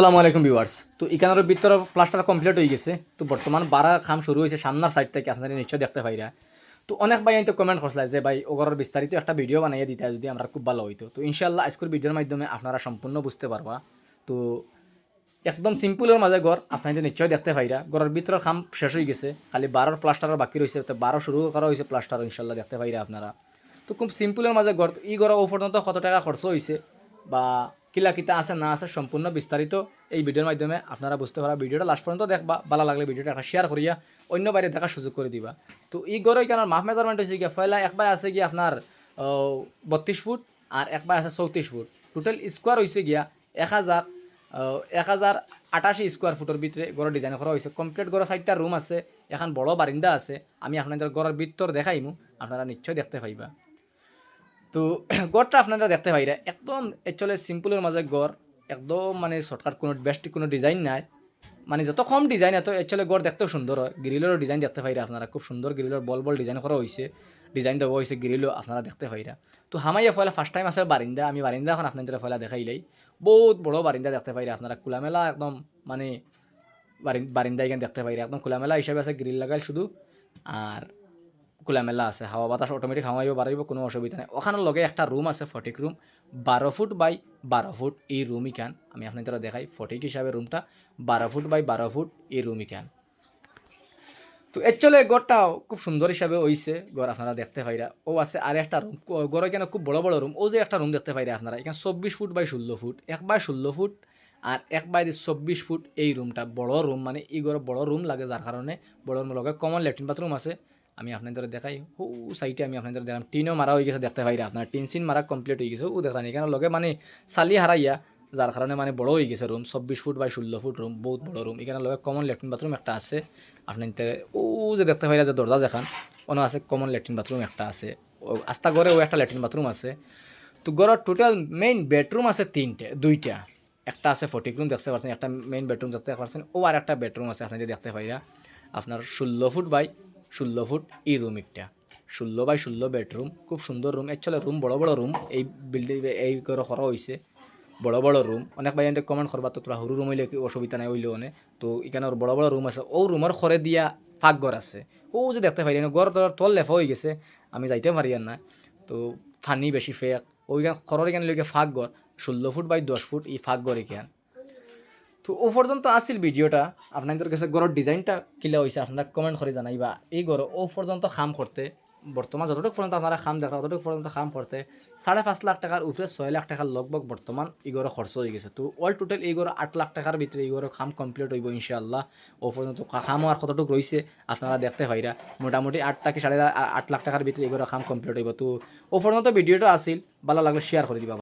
আসসালামু আলাইকুম ভিউয়ার্স। তো এখানের ভিতরে প্লাস্টার কমপ্লিট হয়ে গেছে। তো বর্তমান বারা কাম শুরু হয়েছে সামনার সাইড থেকে আপনারা নিশ্চয় দেখতে পাইরা। তো অনেক ভাই তো কমেন্ট করছিল যে, ভাই, ওগরের বিস্তারিত একটা ভিডিও বানাইয়া দিতে যদি আমরা খুব ভালো হইতো। তো ইনশাল্লাহ আজকের ভিডিওর মাধ্যমে আপনারা সম্পূর্ণ বুঝতে পারবা। তো একদম সিম্পলের মাঝে ঘর আপনাদের নিশ্চয় দেখতে পাইরা। ঘরের ভিতরের কাম শেষ হয়ে গেছে, খালি বারোর প্লাস্টারের বাকি রয়েছে, তো বারো শুরু করা হয়েছে প্লাস্টার ইনশাল্লাহ দেখতে পাইরা আপনারা। তো খুব সিম্পলের মাঝে ঘর ই ঘর ও পর্যন্ত কত টাকা খরচ হয়েছে বা কিলা কিতা আছে, না আছে সম্পূর্ণ বিস্তারিত এই ভিডিওর মাধ্যমে আপনারা বুঝতে পারা। ভিডিওটা লাস্ট পর্যন্ত দেখবা, ভালো লাগলে ভিডিওটা একটা শেয়ার করিয়া অন্য বাইরে দেখার সুযোগ করে দিবা। তো ই গড়ে কেন মাফ মেজারমেন্ট হয়েছে গিয়া, ফয়লা একবার আছে গিয়া আপনার বত্রিশ ফুট আর একবার আছে চৌত্রিশ ফুট। টোটাল স্কোয়ার হয়েছে গিয়া এক হাজার এক হাজার আটাশি স্কোয়ার ফুটের ভিতরে গড়ের ডিজাইন করা হয়েছে কমপ্লিট গড়ের চারটা রুম আছে, এখন বড় বারিন্দা আছে। আমি আপনাদের গড়ের ভিতর দেখাইমু, আপনারা নিশ্চয় দেখতে পাইবা। তো গড়টা আপনারা দেখতে পাইরা একদম অ্যাকচুয়ালি সিম্পলের মাঝে গড়, একদম মানে শর্টকাট কোনো বেস্ট কোনো ডিজাইন নাই। মানে যত কম ডিজাইন এত অ্যাকচুয়ালি গড় দেখতেও সুন্দর হয়। গ্রিলেরও ডিজাইন দেখতে পাইরা আপনারা। খুব সুন্দর গ্রিলের বল বল ডিজাইন করা হয়েছে ডিজাইন দেওয়া হয়েছে গ্রিলও আপনারা দেখতে পাইরা তো হামাইয়া ফয়লা ফার্স্ট টাইম আছে বারিন্দা। আমি বারিন্দা এখন আপনাদের ফয়লা দেখাইলাই বহুত বড় বারিন্দা দেখতে পাইরা আপনারা। খোলামেলা একদম মানে বারিন- বারিন্দা এখানে দেখতে পাইরা একদম খোলামেলা হিসাবে আছে গ্রিল লাগাই শুধু। আর খোলামেলা আছে, হাওয়া বাতাস অটোমেটিক হাওয়াইব বাড়াইব কোনো অসুবিধা নেই। ওখানের লগে একটা রুম আছে ফটিক রুম বারো ফুট বাই বারো ফুট, এই রুম ইখান আমি আপনাদের দেখাই ফটিক হিসাবে রুমটা বারো ফুট বাই বারো ফুট, এই রুম ইখান তো অ্যাকচুয়ালি গড়টাও খুব সুন্দর হিসাবে হইছে গড় আপনারা দেখতে পাইরা। ও আছে আর একটা রুম গড় এখানে খুব বড় বড় রুম ও যে একটা রুম দেখতে পাইরা আপনারা, এখানে চব্বিশ ফুট বাই ষোলো ফুট, এক বাই ষোলো ফুট আর এক বাই চব্বিশ ফুট এই রুমটা বড় রুম মানে এই ঘরে বড় রুম লাগে, যার কারণে বড় রুম লগে কমন ল্যাট্রিন বাথরুম আছে। আমি আপনাদের দেখাই। ও সাইটে আমি আপনাদের দেখাম টিনও মারা হয়ে গেছে, দেখতে পাইরা আপনার। টিন সিন মারা কমপ্লিট হয়ে গেছে। ও দেখলাম। এখানে লগে মানে চালি হারাইয়া, যার কারণে মানে বড় হয়ে গেছে রুম চব্বিশ ফুট বাই ষোলো ফুট রুম বহুত বড় রুম এখানে লগে কমন ল্যাট্রিন বাথরুম একটা আছে। আপনার ও, যে দেখতে পাইরা যে দরজা যেখান অন্য আছে কমন ল্যাট্রিন বাথরুম একটা আছে। আস্তা ঘরে ও একটা ল্যাট্রিন বাথরুম আছে। তো ঘরের টোটাল মেইন বেডরুম আছে তিনটে, দুইটা। একটা আছে ফটিক রুম দেখতে পাচ্ছেন। একটা মেইন বেডরুম দেখতে পাচ্ছেন। ও আর একটা বেডরুম আছে, আপনি যে দেখতে পাইরা আপনার ষোলো ফুট বাই ষোলো ফুট এই রুম একটা ষোলো বাই ষোলো বেডরুম খুব সুন্দর রুম অ্যাকচুয়ালি রুম বড় বড় রুম এই বিল্ডিং এই করে করা হয়েছে বড় বড় রুম অনেক ভাই এনে কমেন্ট করবা তো তোরা সৰু রুম হইলে অসুবিধা নাই, হইলেও নে? তো এখানে বড় বড় রুম আছে। ও রুমের খরে দিয়া ফাঁকঘর আছে। ও যে দেখতে পারি ঘর তোর তল লেফা হয়ে গেছে। আমি যাইতে পারি আর না। তো ফানি বেশি ফেক ওইখানে খরের এখানে লইকে ফাঁকঘর ষোলো ফুট বাই দশ ফুট এই ফাঁকঘর এখান। তো ও পর্যন্ত আসিল ভিডিওটা। আপনাদের কাছে গড়ের ডিজাইনটা কিলা হয়েছে আপনারা কমেন্ট করে জানাইবা। এই গড় ও পর্যন্ত খাম করতে বর্তমান যতটুকু পর্যন্ত আপনারা খাম দেখা, ততটুকু পর্যন্ত খাম করতে সাড়ে পাঁচ লাখ টাকার উপরে ছয় লাখ টাকার লগভগ বর্তমান এই গড়ে খরচ হয়ে গেছে। তো অল টোটাল এই গড়ে আট লাখ টাকার ভিতরে এই খাম কমপ্লিট হইব ইনশাআল্লাহ ও পর্যন্ত খাম আর কতটুকু রয়েছে আপনারা দেখতে পাইরা মোটামুটি আট টাকা সাড়ে আট লাখ টাকার ভিতরে এই খাম কমপ্লিট হইব। তো ও পর্যন্ত ভিডিওটা আসিল ভালো লাগলে শেয়ার করে দিবা।